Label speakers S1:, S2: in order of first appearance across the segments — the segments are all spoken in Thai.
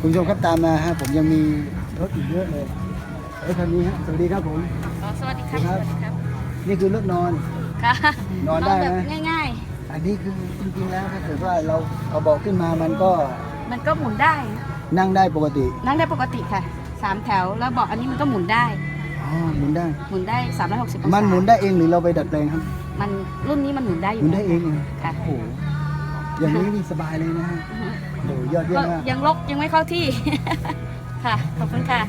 S1: คุณผู้ชมครับตามมาฮะผมยังมีรถอีกเยอะเลยไอ้ยคันนี้ฮะสวัสดีครับผม
S2: อ๋อสวัสดีครับ
S1: ครับ
S2: สวัสดีครับ
S1: นี่คือรถนอน
S2: ค่ะ
S1: นอนได้
S2: แบบ
S1: นะ
S2: ง่าย
S1: อันนี้คือจริงๆแล้วถ้าเกิดว่าเราเอาเบาะขึ้นมามันก็
S2: ๆ มันก็หมุนได้
S1: นั่งได้ปกติ
S2: นั่งได้ปกติค่ะสามแถวแล้วเบอกอันนี้มันก็หมุนได้
S1: อ๋อหมุนได้
S2: หมุนได้360องศา
S1: มันหมุนได้เองหรือเราไปดัดแปลงครับ
S2: มันรุ่นนี้มันหมุนได้อ
S1: ห
S2: ยู่
S1: มุนได้เองเหรอ
S2: ค่ะ
S1: โอ้โหอย่างนี้นี่สบายเลยนะฮะ
S2: อือฮึ
S1: โอ้โหยอดเยี่ย
S2: ก็
S1: มมาก
S2: ยังลกยังไม่เข้าที่ ค่ะ ขอบคุณค่ะ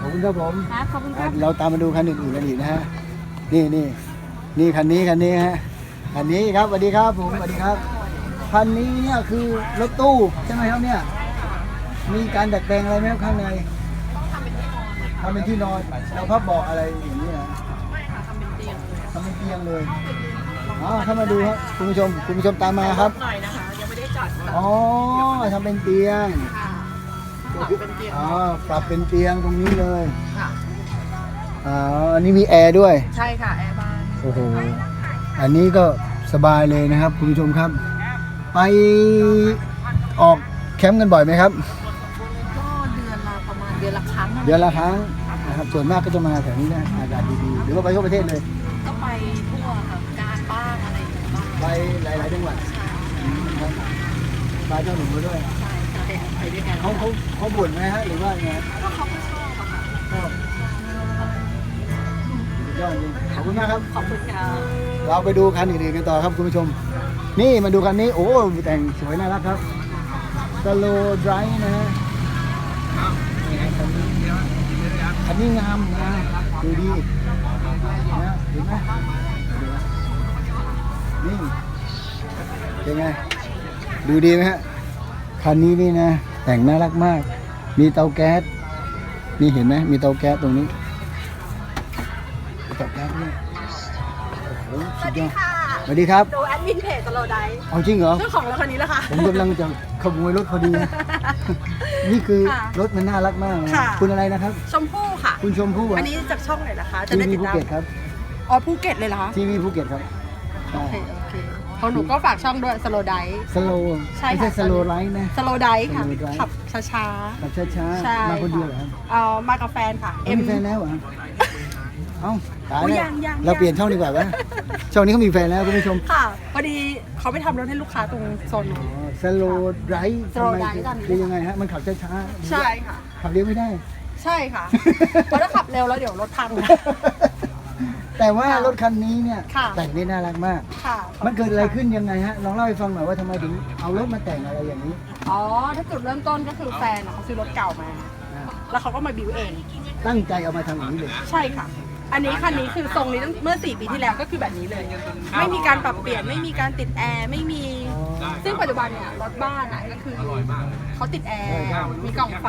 S1: ขอบคุณครับผม
S2: ครับขอบคุณค
S1: อะ
S2: รับ
S1: เราตามมาดูคันอื่นๆกันอีกนะฮะ นี่นี่นี่คันนี้คันนี้ฮะ คันนี้ครับสวัสดีครับผมสวัสดีครับ คันนี้เนี่ยคือรถตู้ใช่ไหมครับเนี่ย มีการดัดแปลงอะไรไหมครับข้างในทำเป็นที่นอนเราพับเบาะอะไรอย่างนี้นะทำเป็นเตียงเลยอ๋อเข้ามาดูครับคุณผู้ชมคุณผู้ชมตามมาครับ
S3: หน่อยนะคะยังไม่ได้ จัดค่ะ
S1: อ๋อทำเป็นเตียง
S3: ปรับเป็นเตียง
S1: อ๋อปรับเป็นเตียงตรงนี้เลย
S3: ค่ะ
S1: อ๋ออันนี้มีแอร์ด้วย
S3: ใช่ค่ะแอร์บ้าน
S1: โอ้โหอันนี้ก็สบายเลยนะครับ คุณผู้ชมครับ ไปออกแคมป์กันบ่อยไหมครับ
S3: ก็เดือนละประมาณเดือนละครั้ง
S1: เดือนละครั้งนะครับส่วนมากก็จะมาแถวนี้นะอากาศดีๆหรือว่าไปทั่วประเทศเลย
S3: ก็ไปทั่วค่ะการบ้างอะไรอย่างเงี้ยบ้าง
S1: ไปหลายๆจังหวัด
S3: ใช่
S1: อืมครับ พาเจ้าหนุ่มมาด้วย
S3: ใช่ใช่ไปด้วยกัน
S1: เขาเขาเขาบ่นไหมฮะหรือว่าไง
S3: ก็เขาก็ชอบอะค่ะ
S1: ชอบสุดยอดจริงขอบคุณมากครับ
S3: ขอบคุณค่ะ
S1: เราไปดูคันอื่นๆกันต่อครับคุณผู้ชม นี่มาดูคันนี้ โอ้แต่งสวยน่ารักครับสโลดไรนะฮะคันนี้งามนะดูดีนะเห็นไหมนี่เป็นไง ดูดีไหมฮะ คันนี้นี่นะ แต่งน่ารักมาก มีเตาแก๊ส นี่เห็นไหม มีเตาแก๊สตรงนี้มีเตาแก๊สด้วยโอ้โหสุดยอดสวัสดีครับ
S3: ดูแอดมินเพจตลอดได
S1: เอาจริงเหรอ
S3: เจ้าของรถคันนี้แหละค่ะ
S1: ผมกำลังจะขโมยรถพอดี นี่คือ
S3: ค่ะ
S1: รถมันน่ารักมากนะ
S3: ค่ะ
S1: คุณอะไรนะครับ
S3: ชมพู่ค่ะ
S1: คุณชมพู่
S3: อันนี้จากช่องไหนนะคะ จะ
S1: ที
S3: ได้
S1: วี
S3: ติด
S1: ภู
S3: ตาม
S1: เก็ตครับ
S3: อ๋อภูเก็ตเลยเหรอคะ
S1: ทีวีภูเก็ตครับ
S3: โอเค โอเค ของหนูก็ฝากช่องด้วยสโลได
S1: สโล
S3: ใช่
S1: ไม่ใช่
S3: ค่ะ
S1: สโลไลท์นะ
S3: สโลไดค่ะ
S1: Slow Drive
S3: ขับช้า
S1: แบบช้า
S3: ใช่
S1: ๆ มาคนเดียวเหรอครับ
S3: ๆเอามากับแฟนค่ะ
S1: เอ็มแฟนแล้วเหรอเอ้าตาย
S3: อุ๊ย
S1: แล้ว
S3: ยังยัง
S1: เรา
S3: ยัง
S1: เปลี่ยนช่องดีกว่าวะช่องนี้เขามีแฟนแล้วคุณผู้ชม
S3: ค่ะ พอดีเขาไปทำรถให้ลูกค้าตรงโซนนู้น
S1: สโลไลท์
S3: Slow
S1: ทำไม
S3: Drive ตอนนี้
S1: คือยังไงฮะ มันขับช้าๆ
S3: ใช่ค่ะ
S1: ขับเร็วไม่ได้
S3: ใช่ค่ะ เพราะถ้าขับเร็วแล้วเดี๋ยวรถพัง
S1: แต่ว่ารถคันนี้เนี่ย
S3: ค่ะ
S1: แต่งได้น่ารักมาก
S3: ค่ะ
S1: มันเกิดอะไรขึ้นยังไงฮะลองเล่าให้ฟังหน่อยว่าทำไมถึงเอารถมาแต่งอะไรอย่างนี้
S3: อ๋อ ถ้าจุดเริ่มต้นก็คือแฟนอะเขาซื้อรถเก่ามา
S1: อ่า
S3: แล้วเขาก็มาบิวเอง
S1: ตั้งใจเอามาทำอย่างนี้เลย
S3: ใช่ค่ะ อันนี้คันนี้คือทรงนี้ตั้งเมื่อ 4 ปีที่แล้วก็คือแบบนี้เลย ไม่มีการปรับเปลี่ยน ไม่มีการติดแอร์ ไม่มีซึ่งปัจจุบันเนี่ยรถบ้านอะก็คือเขาติดแอร์ มีกล่องไฟ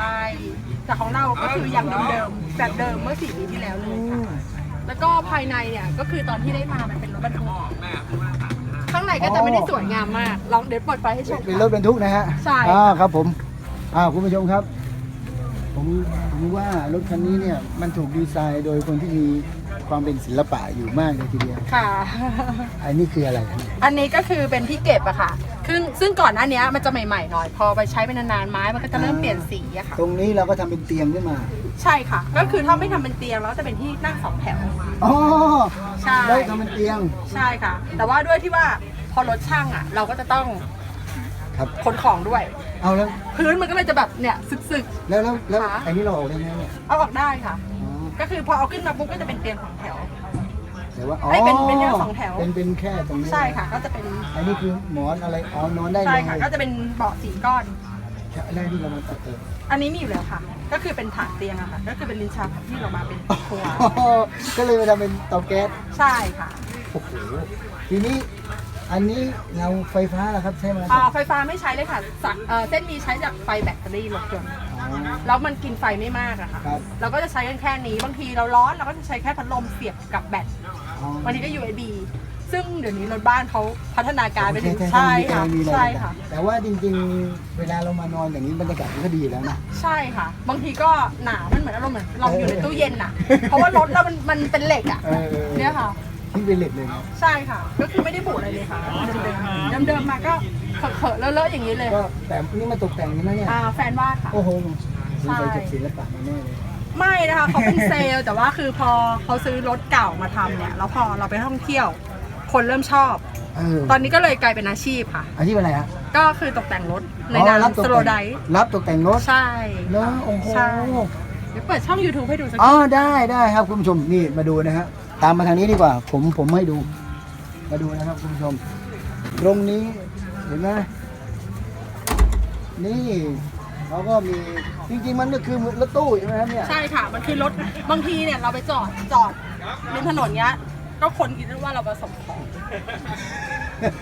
S3: แต่ของเราก็คือยังเดิมๆแบบเดิมเมื่อ 4 ปีที่แล้วเลยค่ะ แล้วก็ภายในเนี่ยก็คือตอนที่ได้มามันเป็นรถบรรทุกข้างในก็จะไม่ได้สวยงามมาก ลองเดี๋ยวเปิดไฟให้ชม
S1: เป็นรถบรรทุกนะฮะ
S3: ใช่
S1: อ่าครับผมอ่าคุณผู้ชมครับ ผมผมว่ารถคันนี้เนี่ยมันถูกดีไซน์โดยคนที่มีความเป็นศิลปะอยู่มากเลยทีเดียว
S3: ค่ะ
S1: อันนี้คืออะไรครับ
S3: อันนี้ก็คือเป็นที่เก็บอะค่ะซึ่งซึ่งก่อนหน้านี้มันจะใหม่ๆหน่อย พอไปใช้ไปนานๆไม้มันก็จะเริ่มเปลี่ยนสีอะค่ะ
S1: ตรงนี้เราก็ทำเป็นเตียงขึ้นมา
S3: ใช่ค่ะ ก็คือถ้าไม่ทำเป็นเตียงแล้วจะเป็นที่นั่งสองแถว
S1: อ๋อ
S3: ใช่
S1: ได้ทำเป็นเตียง
S3: ใช่ค่ะ แต่ว่าด้วยที่ว่าพอรถช่างอะเราก็จะต้อง
S1: ครับ
S3: ขนของด้วย
S1: เอาแล้ว
S3: พื้นมันก็เลยจะแบบเนี่ยสึก
S1: แล้วแล้วแล้ว
S3: ค่ะ
S1: อันนี้เราออกได้ไหมเนี่ย
S3: ๆ เอาออกได้ค่ะ
S1: อ๋อ
S3: ก็คือพอเอาขึ้นมาปุ๊บก็จะเป็นเตียงสองแถว
S1: แต่ว่าอ๋อ
S3: เอ้ยเป็นเป็นเตียงสองแถว
S1: เป็นเป็นแค่ตรงนี้
S3: ใช่ค่ะ ก็จะเป็น
S1: อันนี้คือหมอนอะไรอ๋อนอนได้เลย
S3: ใช่ค่ะ ก็จะเป็นเบาะสีก้อน
S1: แรกที่เรามาตัดเติม
S3: อันนี้มีอยู่แล้วค่ะ ก็คือเป็นฐานเตียงอะค่ะ ก็คือเป็นลิ้นชักที่เรามาเป็นครัว
S1: ก็เลยมาทำเป็นเตาแก๊ส
S3: ใช่ค่ะ
S1: โอ้โหทีนี้อันนี้เราไฟฟ้าล่ะครับใช่ไหม
S3: อ่าไฟฟ้าไม่ใช้เลยค่ะสะเอ่อเส้นนี้ใช้จากไฟแบตเตอรี่รถยนต์
S1: อ๋อ
S3: แล้วมันกินไฟไม่มากอะค่ะ
S1: ครับ
S3: เราก็จะใช้กันแค่นี้ บางทีเราร้อนเราก็จะใช้แค่พัดลมเสียบกับแบต
S1: อ๋อบา
S3: งทีก็ USB ซึ่งเดี๋ยวนี้รถบ้านเขาพัฒนาการไปถึง
S1: ใช่
S3: ใช่ค่ะ
S1: มีอะไร
S3: ใช่ค่ะ
S1: แต่ว่าจริงๆ เวลาเรามานอนอย่างนี้บรรยากาศมันก็ดีอยู่แล้วนะ
S3: ใช่ค่ะ บางทีก็หนาวมันเหมือนอารมณ์เหมือนเราอยู่ในตู้เย็นอะเพราะว่ารถเรามันมันเป็นเหล็กอะ
S1: เออเออ
S3: เนี่ยค่ะ
S1: ที่เป็นเหล็กเลยนะ
S3: ใช่ค่ะ ก็คือไม่ได้บุอะไรเลยค่ะเดิมๆเดิมๆมาก็เขอะๆเลอะๆอย่างนี้เลย
S1: ก็แต่นี่มาตกแต่งใช่ไหมเนี่ย
S3: อ่าแฟนวาดค่ะ
S1: โอ้โหส
S3: ใช่
S1: งสัยจากศิลปะมาแน่เลย
S3: ไม่นะคะเขาเป็นเซลล์แต่ว่าคือพอเขาซื้อรถเก่ามาทำเนี่ยแล้วพอเราไปท่องเที่ยว คนเริ่มชอบ
S1: เออ
S3: ตอนนี้ก็เลยกลายเป็นอาชีพค่ะ
S1: อาชีพอะไรฮะ
S3: ก็คือตกแต่งรถใน
S1: อ๋อนา
S3: ม
S1: รับตก
S3: สโล
S1: แต่ง
S3: ได
S1: รับตกแต่งรถ
S3: ใช่
S1: เนอะโอ้โห
S3: ใช่ เดี๋ยวเปิดช่อง YouTube ให้ดูสัก
S1: อ๋อได้ได้ครับคุณผู้ชมนี่มาดูนะฮะตามมาทางนี้ดีกว่า ผมผมให้ดู มาดูนะครับคุณผู้ชม ตรงนี้เห็นไหมนี่เขาก็มีจริงๆมันก็คือรถตู้ใช่ไหมครับเนี่ย
S3: ใช่ค่ะ มันคือรถบางทีเนี่ยเราไปจอดจอดริมถนนเนี้ย ก็คนคิดว่าเรามาส่งของ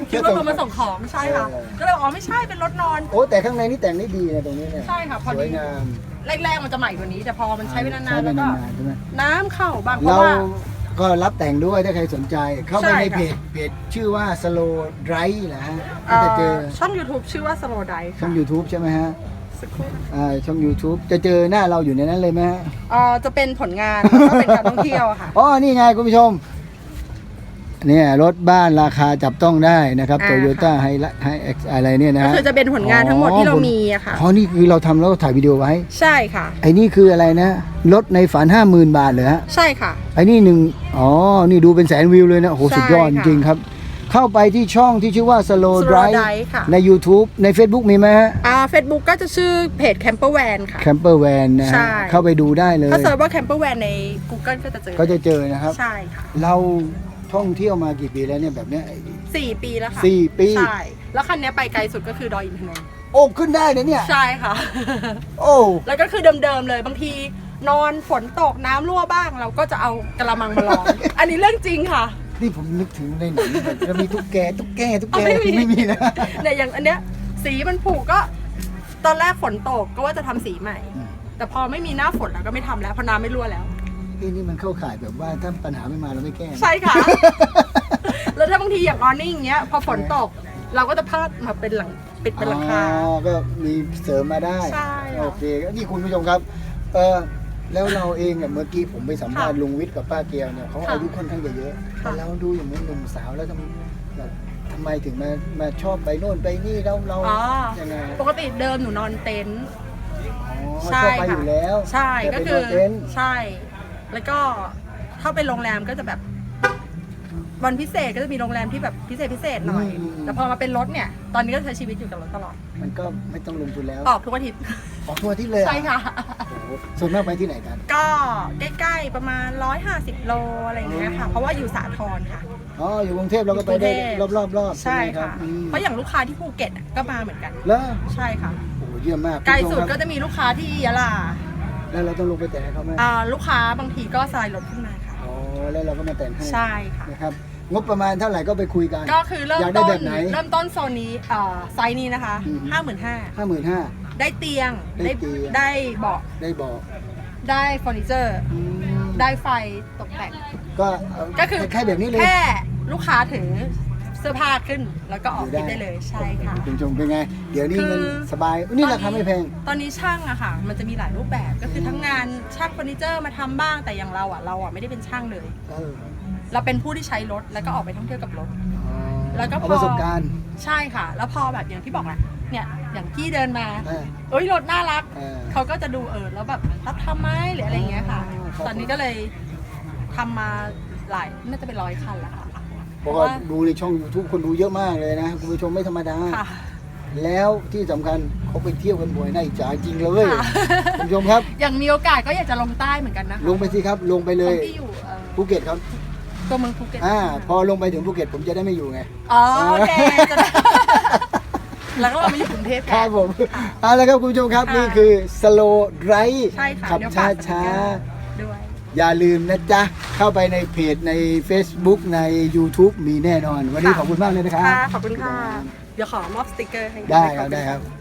S3: คิดว่าเรามาส่งของใช่ค่ะ ก็เลยบอกอ๋อไม่ใช่เป็นรถนอน
S1: โอ้แต่ข้างในนี่แต่งได้ดีนะตรงนี้เนี่ย
S3: ใช่ค่ะพอ
S1: ส
S3: ดี
S1: วยงาม
S3: แรกๆมันจะใหม่กว่านี้ แต่พอมันใช้ไปนานๆ
S1: ใช้ไป
S3: แล้วก็
S1: นานๆใช่ไหม
S3: น้ำเข้าบ้างเพ
S1: เรา
S3: ราะว่า
S1: ก็รับแต่งด้วยถ้าใครสนใจ เข้าไป
S3: ใช่
S1: ใน
S3: ค่ะ
S1: เพจเพจชื่อว่า slow drive นะฮะก็จะเจอ
S3: เอ่อช่อง YouTube ชื่อว่า Slow d i
S1: ช่อง YouTube ใช่ไหมฮะ
S3: สักครู่
S1: อ่าช่อง YouTube จะเจอหน้าเราอยู่ในนั้นเลยไหมฮะ
S3: เอ่อจะเป็นผลงานแล้วก็เป็นการท่องเที่ยวอะค่ะ
S1: อ๋อ นี่ไงคุณผู้ชม เนี่ยรถบ้านราคาจับต้องได้นะครับ
S3: อ่า
S1: โตโยต้าไฮไฮเอ็กอะไรเนี่ยนะ
S3: ก็
S1: ฮะ
S3: คือจะเป็นผลงานทั้งหมดที่เรามีอะค่ะ
S1: อ๋อ นี่คือเราทำแล้วก็ถ่ายวิดีโอไว้
S3: ใช่ค่ะ
S1: ไอ้นี่คืออะไรนะรถในฝันห้าหมื่นบาทเหรอฮะ
S3: ใช่ค่ะ
S1: ไอ้นี่หนึ่งอ๋อ นี่ดูเป็นแสนวิวเลยนะ โอ้โห
S3: ใช่
S1: สุดยอดจ
S3: ค่ะ
S1: ริงๆครับ เข้าไปที่ช่องที่ชื่อว่า Slow
S3: Slow
S1: Drive
S3: Drive ค่ะ
S1: ใน YouTube ใน Facebook มีไหมฮะ
S3: อ่า Facebook ก็จะชื่อเพจ Camper Van ค่ะ
S1: Camper Van นะ
S3: ใช่
S1: ฮะ เข้าไปดูได้เลย
S3: ถ้าเซิร์ชว่า Camper Van ใน Google ก็จะเจอ
S1: ก็จะเจอนะครับ
S3: ใช่ค่ะ
S1: เรา ท่องเที่ยวมากี่ปีแล้วเนี่ยแบบเนี้ยไอ้
S3: สี่ปีแล้วค่ะ
S1: สี่ปี
S3: ใช่ แล้วคันนี้ไปไกลสุดก็คือดอยอินทนนท์
S1: โอ้ขึ้นได้นะเนี่ย
S3: ใช่ค่ะ
S1: โอ้
S3: แล้วก็คือเดิมๆเลยบางที นอนฝนตกน้ำรั่วบ้างเราก็จะเอากระมังมาลอง อันนี้เรื่องจริงค่ะ
S1: นี่ผมนึกถึงในหนังแบบจะมีตุ๊กแกตุ๊กแกตุ๊กแก
S3: ไม่มี
S1: ไม่มีนะ
S3: เนี่ยอย่างอันเนี้ยสีมันผุก็ ตอนแรกฝนตกก็ว่าจะทำสีใหม่
S1: อืม
S3: แต่พอไม่มีหน้าฝนเราก็ไม่ทำแล้วเพราะน้ำไม่รั่วแล้ว
S1: นี่นี่มันเข้าข่ายแบบว่าถ้าปัญหาไม่มาเราไม่แก้
S3: ใช่ค่ะ แล้วถ้าบางทีอย่างออนิ่งอย่างเงี้ย พอฝนตก เราก็จะพาดมาเป็นหลังปิดเป็นหลังคา
S1: อ๋อก็มีเสริมมาได้
S3: ใช่ค่ะ
S1: โอเคนี่คุณผู้ชมครับเออแล้วเราเองเนี่ยเมื่อกี้ผมไปสัมภาษณ์
S3: ค่ะ
S1: ลุงวิทย์กับป้าเกียวเนี่ยเขา
S3: ค่ะ
S1: อายุค่อนข้างจะเยอะแต่
S3: ค่ะ
S1: เราดูอย่างเหมือนหนุ่มสาวแล้วทำแบบทำไมถึงมามาชอบไปโน่นไปนี่แล้วเรา
S3: อ๋อ
S1: ยังไง
S3: ปกติเดิมหนูนอนเต็นท์
S1: อ๋อ
S3: ใช่
S1: ชอบไปอ
S3: ค่ะ
S1: ยู่แล้ว
S3: ใช่
S1: แต่
S3: ก็
S1: ไป
S3: คื
S1: น
S3: อ
S1: นเต็นท์
S3: ใช่ แล้วก็ถ้าเป็นโรงแรมก็จะแบบวันพิเศษก็จะมีโรงแรมที่แบบพิเศษพิเศษหน่อยแต่พอมาเป็นรถเนี่ย ตอนนี้ก็ใช้ชีวิตอยู่กับรถตลอด
S1: มันก็ไม่ต้องลงทุนแล้ว
S3: ออกทุกอาทิตย์
S1: ออกทัวร์ที่เลยเหรอ
S3: ใช่ค่ะ
S1: โอ้โหส่วนมากไปที่ไหนกัน
S3: ก็ใกล้ๆประมาณ 150 โลอะไรอย่างเงี้ยค่ะ เพราะว่าอยู่สาทรค่ะ
S1: อ๋ออยู่กรุงเทพเราก็ไปได้
S3: อยู่กรุงเทพ
S1: รอบๆรอบๆ
S3: ใช่
S1: ไหมรับ
S3: ค่ะ
S1: อืม
S3: เพราะอย่างลูกค้าที่ภูเก็ตอะก็มาเหมือนกัน
S1: แล้ว
S3: ใช่ค่ะ
S1: โอ้โหเยี่ยมมาก
S3: ไกลสุด
S1: คุณผู้ชมค
S3: ก็
S1: รับ
S3: จะมีลูกค้าที่ยะลา
S1: แล้วเราต้องลงไปแต่งให้เขาไหม
S3: อ่าลูกค้าบางทีก็สไลด์รถขึ้นมาค่ะ
S1: อ๋อแล้วเราก็มาแต่งให้
S3: ใช่ค่ะ
S1: นะครับ งบประมาณเท่าไหร่ก็ไปคุยกัน
S3: ก็คือเริ่ม
S1: อยากได้
S3: ต้
S1: แบ
S3: น
S1: บไหน
S3: เริ่มต้นโซนนี้เอ่อไซส์นี้นะคะ
S1: อืม
S3: ห้าหมื่นห้า
S1: ห้าหมื่นห้า
S3: ได้เตียง
S1: ได้เตียง
S3: ได้เบาะ
S1: ได้บอก
S3: ได้เฟอร์นิเจอร์
S1: อืม
S3: ได้ไฟตกแต่ง
S1: ก็เอา
S3: ก็คือ
S1: แค่แบบนี้เลย
S3: แค่ลูกค้าถือ เสื้อผ้าขึ้น แล้วก็ออกทิปได้เลยใช่ค่ะ
S1: คุณผู้ชมเป็นไง เดี๋ยวนี้
S3: คือ
S1: มันสบายนี่ราคาไม่แพง
S3: ตอนนี้ช่างอะค่ะ มันจะมีหลายรูปแบบก็คือทั้งงานช่างเฟอร์นิเจอร์มาทำบ้างแต่อย่างเราอะเราอะไม่ได้เป็นช่างเลย
S1: เออ
S3: เราเป็นผู้ที่ใช้รถแล้วก็ออกไปท่องเที่ยวกับรถ
S1: อ๋อ
S3: แล้วก็พอ
S1: เอาประสบการณ์
S3: ใช่ค่ะ แล้วพอแบบอย่างที่บอกแหละเนี่ยอย่างกี้เดินมา
S1: เออ
S3: เอ้ยรถน่ารัก
S1: เออ
S3: เขาก็จะดูเออแล้วแบบรับทำไหมหรืออะไรอย่างเงี้ยค่ะ
S1: อ๋อครับ
S3: ตอนนี้ก็เลยทำมาหลายน่าจะเป็นร้อยคันแล้วค่ะ
S1: เพ ราะว่าดูในช่อง YouTube คนดูเยอะมากเลยนะ คุณผู้ชมไม่ธรรมดา
S3: ค่ะ
S1: แล้วที่สำคัญเขาไปเที่ยวกันบ่อยน่าอิจฉาจริงเลย
S3: ค่ะ
S1: คุณผู้ชมครับ
S3: อย่างมีโอกาสก็อยากจะลงใต้เหมือนกันนะคะ
S1: ลงไปสิครับลงไปเล
S3: ข
S1: ย
S3: องที่อยู่เอ่อ
S1: ภูเก็ตครับ
S3: ตัวเมืองภูเก็ต
S1: อ่าพอลงไปถึงภูเก็ตผมจะได้ไม่อยู่ไง
S3: อ๋อโอเคจะได้ แล้วก็เรามาอยู่กรุงเทพ
S1: ค
S3: กั
S1: รั
S3: น
S1: บผมเอาละครับคุณผู้ชมครับ
S3: ค่ะ
S1: นี่คือ slow drive
S3: ใช่ค่ะ
S1: ขับ
S3: เดี๋ยว
S1: ช้า
S3: ฝาก
S1: ช้า
S3: ด้วย
S1: ๆ อย่าลืมนะจ๊ะ เข้าไปในเพจใน Facebook ใน YouTube มีแน่นอน วันนี้
S3: ค่ะ
S1: ขอบคุณมากเลยนะครับ
S3: ค่ะ ขอบคุณค่ะ เดี๋ยวขอมอบสติกเกอร์ให้
S1: ได้
S3: ข
S1: ครั
S3: อบณ
S1: ได้ครับะ